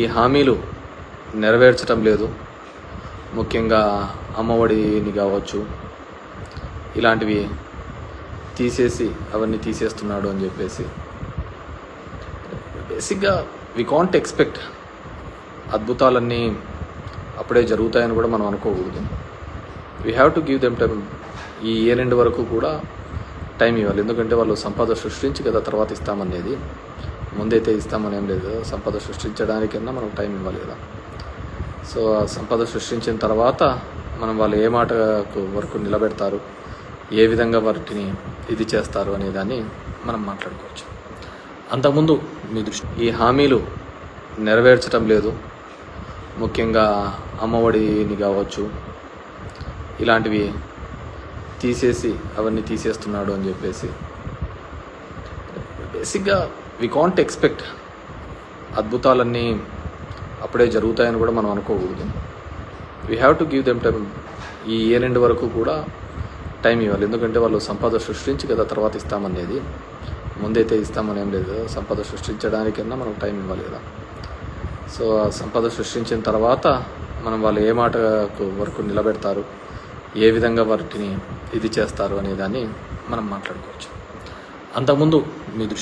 ఈ హామీలు నెరవేర్చడం లేదు. ముఖ్యంగా అమ్మఒడిని కావచ్చు ఇలాంటివి తీసేసి అవన్నీ తీసేస్తున్నాడు అని చెప్పేసి. బేసిక్గా వి కాంట్ ఎక్స్పెక్ట్ అద్భుతాలన్నీ అప్పుడే జరుగుతాయని కూడా మనం అనుకోకూడదు. We have to give them time ఈ ఇయర్ ఎండ్ వరకు కూడా టైం ఇవ్వాలి. ఎందుకంటే వాళ్ళు సంపద సృష్టించి కదా తర్వాత ఇస్తామనేది. ముందైతే ఇస్తామని ఏం లేదు. సంపద సృష్టించడానికన్నా మనకు టైం ఇవ్వాలి కదా. సో ఆ సంపద సృష్టించిన తర్వాత మనం వాళ్ళు ఏ మాటకు వరకు నిలబెడతారు ఏ విధంగా వాటిని ఇది చేస్తారు అనే దాన్ని మనం మాట్లాడుకోవచ్చు. అంతకుముందు మీ దృష్టి ఈ హామీలు నెరవేర్చడం లేదు. ముఖ్యంగా అమ్మఒడిని కావచ్చు ఇలాంటివి తీసేసి అవన్నీ తీసేస్తున్నాడు అని చెప్పేసి. బేసిక్గా వి కాంట్ ఎక్స్పెక్ట్ అద్భుతాలన్నీ అప్పుడే జరుగుతాయని కూడా మనం అనుకోకూడదు. We have to give them time ఈ ఇయర్ ఎండ్ వరకు కూడా టైం ఇవ్వాలి. ఎందుకంటే వాళ్ళు సంపద సృష్టించి కదా తర్వాత ఇస్తామనేది. ముందైతే ఇస్తామని ఏం లేదు. సంపద సృష్టించడానికన్నా మనకు టైం ఇవ్వాలి కదా. సో ఆ సంపద సృష్టించిన తర్వాత మనం వాళ్ళు ఏ మాట వరకు నిలబెడతారు ఏ విధంగా వాటిని ఇది చేస్తారు అనే దాన్ని మనం మాట్లాడుకోవచ్చు. అంతకుముందు మీ దృష్టి